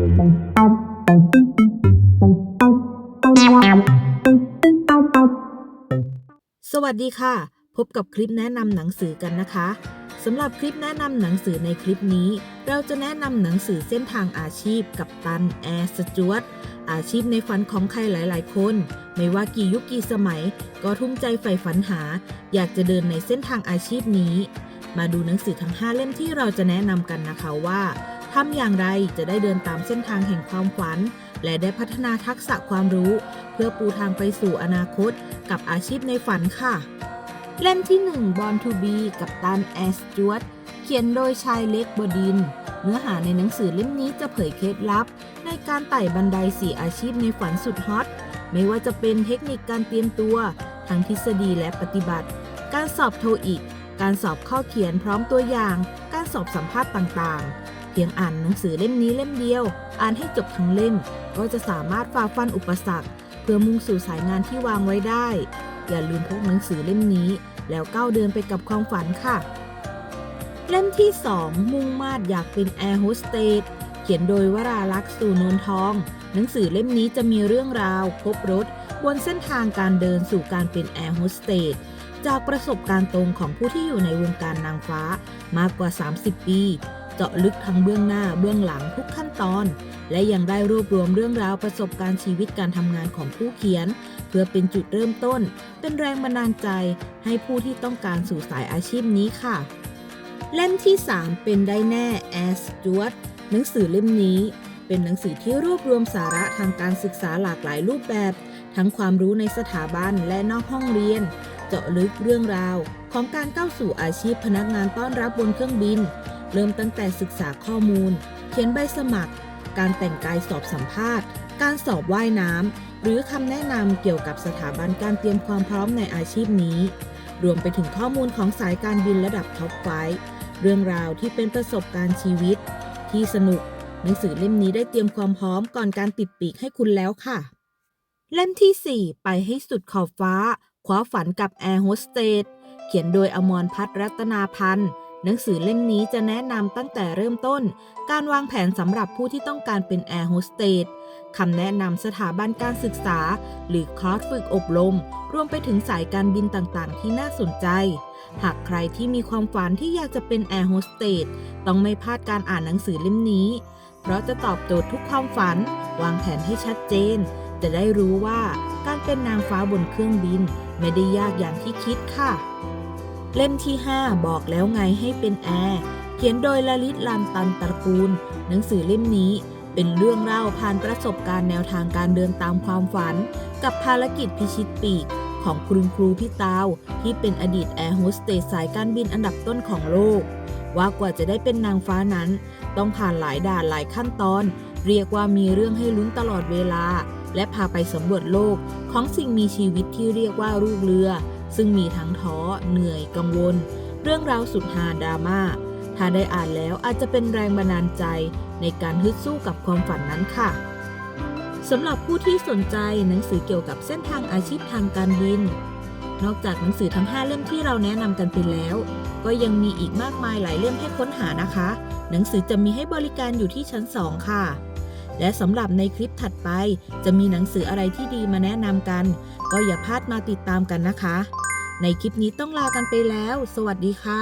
สวัสดีค่ะ พบกับคลิปแนะนำหนังสือกันนะคะสำหรับคลิปแนะนำหนังสือในคลิปนี้ เราจะแนะนำหนังสือเส้นทางอาชีพกับตันแอร์สจวตอาชีพในฝันของใครหลาย ๆ คน ไม่ว่ากี่ยุคกี่สมัย ก็ทุ่มใจใฝ่ฝันหา อยากจะเดินในเส้นทางอาชีพนี้ มาดูหนังสือทั้ง 5 เล่มที่เราจะแนะนำกันนะคะว่า ทำอย่างไรจะได้เดินตามเส้นทางแห่งความฝัน และได้พัฒนาทักษะความรู้ เพื่อปูทางไปสู่อนาคต กับอาชีพในฝันค่ะ เล่มที่ 1 Born to be กับตันแอสจวตเขียนโดยชายเล็กบดิน เนื้อหาในหนังสือเล่มนี้จะเผยเคล็ดลับ ในการไต่บันไดสี่อาชีพในฝันสุดฮอตไม่ว่าจะเป็นเทคนิคการเตรียมตัว ทั้งทฤษฎีและปฏิบัติ การสอบโทอีก การสอบข้อเขียนพร้อมตัวอย่าง การสอบสัมภาษณ์ต่างๆ เพียงอ่านหนังสือเล่มนี้เล่มเดียว อ่านให้จบทั้งเล่ม ก็จะสามารถฝ่าฟันอุปสรรค เพื่อมุ่งสู่สายงานที่วางไว้ได้ อย่าลืมพกหนังสือเล่มนี้ แล้วก้าวเดินไปกับความฝันค่ะ เล่มที่ 2 มุ่งมาดอยากเป็นแอร์โฮสเตสเขียนโดยวราลักษณ์สู่นทอง หนังสือเล่มนี้จะมีเรื่องราวครบรถบนเส้นทางการเดินสู่การเป็นแอร์โฮสเตสจากประสบการณ์ตรงของผู้ที่อยู่ในวงการนางฟ้ามากกว่า 30 ปี เจาะลึกทั้งเบื้องหน้าเบื้องหลังทุกขั้นตอน และยังได้รวบรวมเรื่องราวประสบการณ์ชีวิตการทำงานของผู้เขียน เพื่อเป็นจุดเริ่มต้น เป็นแรงบันดาลใจ ให้ผู้ที่ต้องการสู่สายอาชีพนี้ค่ะ เล่มที่ 3 เป็นได้แน่แอสจวตหนังสือเล่มนี้ เป็นหนังสือที่รวบรวมสาระทางการศึกษาหลากหลายรูปแบบ ทั้งความรู้ในสถาบันและนอกห้องเรียน เจาะลึกเรื่องราวของการก้าวสู่อาชีพพนักงานต้อนรับบนเครื่องบิน เริ่มตั้งแต่ศึกษาข้อมูล เขียนใบสมัคร การแต่งกายสอบสัมภาษณ์ การสอบว่ายน้ำ หรือคำแนะนำเกี่ยวกับสถาบันการเตรียมความพร้อมในอาชีพนี้ รวมไปถึงข้อมูลของสายการบินระดับท็อปไฟว์เรื่องราวที่เป็นประสบการณ์ชีวิต ที่สนุก หนังสือเล่มนี้ได้เตรียมความพร้อมก่อนการติดปีกให้คุณแล้วค่ะ เล่มที่ 4 ไปให้สุดขอบฟ้า คว้าฝันกับแอร์โฮสเตสเขียนโดยอมรพัฒน์รัตนาพันธ์ หนังสือเล่มนี้จะแนะนำตั้งแต่เริ่มต้น การวางแผนสำหรับผู้ที่ต้องการเป็นแอร์โฮสเตสคำแนะนำสถาบันการศึกษา หรือคอร์สฝึกอบรม รวมไปถึงสายการบินต่างๆ ที่น่าสนใจ หากใครที่มีความฝันที่อยากจะเป็นแอร์โฮสเตสต้องไม่พลาดการอ่านหนังสือเล่มนี้ เพราะจะตอบโจทย์ทุกความฝัน วางแผนให้ชัดเจน จะได้รู้ว่าการเป็นนางฟ้าบนเครื่องบิน ไม่ได้ยากอย่างที่คิดค่ะ เล่มที่ 5 บอกแล้วไงให้เป็นแอร์เขียนโดยลลิตลันตันตระกูล หนังสือเล่มนี้เป็นเรื่องเล่าผ่านประสบการณ์แนวทางการเดินตามความฝัน กับภารกิจพิชิตปีกของคุณครูพี่ตาว ที่เป็นอดีตแอร์โฮสเตสสายการบินอันดับต้นของโลก ว่ากว่าจะได้เป็นนางฟ้านั้น ต้องผ่านหลายด่านหลายขั้นตอน เรียกว่ามีเรื่องให้ลุ้นตลอดเวลา และพาไปสำรวจโลกของสิ่งมีชีวิตที่เรียกว่าลูกเรือ ซึ่งมีทั้งท้อ เหนื่อย กังวล เรื่องราวสุดฮาดราม่า ถ้าได้อ่านแล้วอาจจะเป็นแรงบันดาลใจในการฮึดสู้กับความฝันนั้นค่ะสำหรับผู้ที่สนใจหนังสือเกี่ยวกับเส้นทางอาชีพทางการบิน นอกจากหนังสือทั้ง 5 เล่มที่เราแนะนำกันไปแล้ว ก็ยังมีอีกมากมายหลายเล่มให้ค้นหานะคะ หนังสือจะมีให้บริการอยู่ที่ชั้น 2 ค่ะ และสำหรับในคลิปถัดไป จะมีหนังสืออะไรที่ดีมาแนะนำกัน ก็อย่าพลาดมาติดตามกันนะคะ ในคลิปนี้ต้องลากันไปแล้ว สวัสดีค่ะ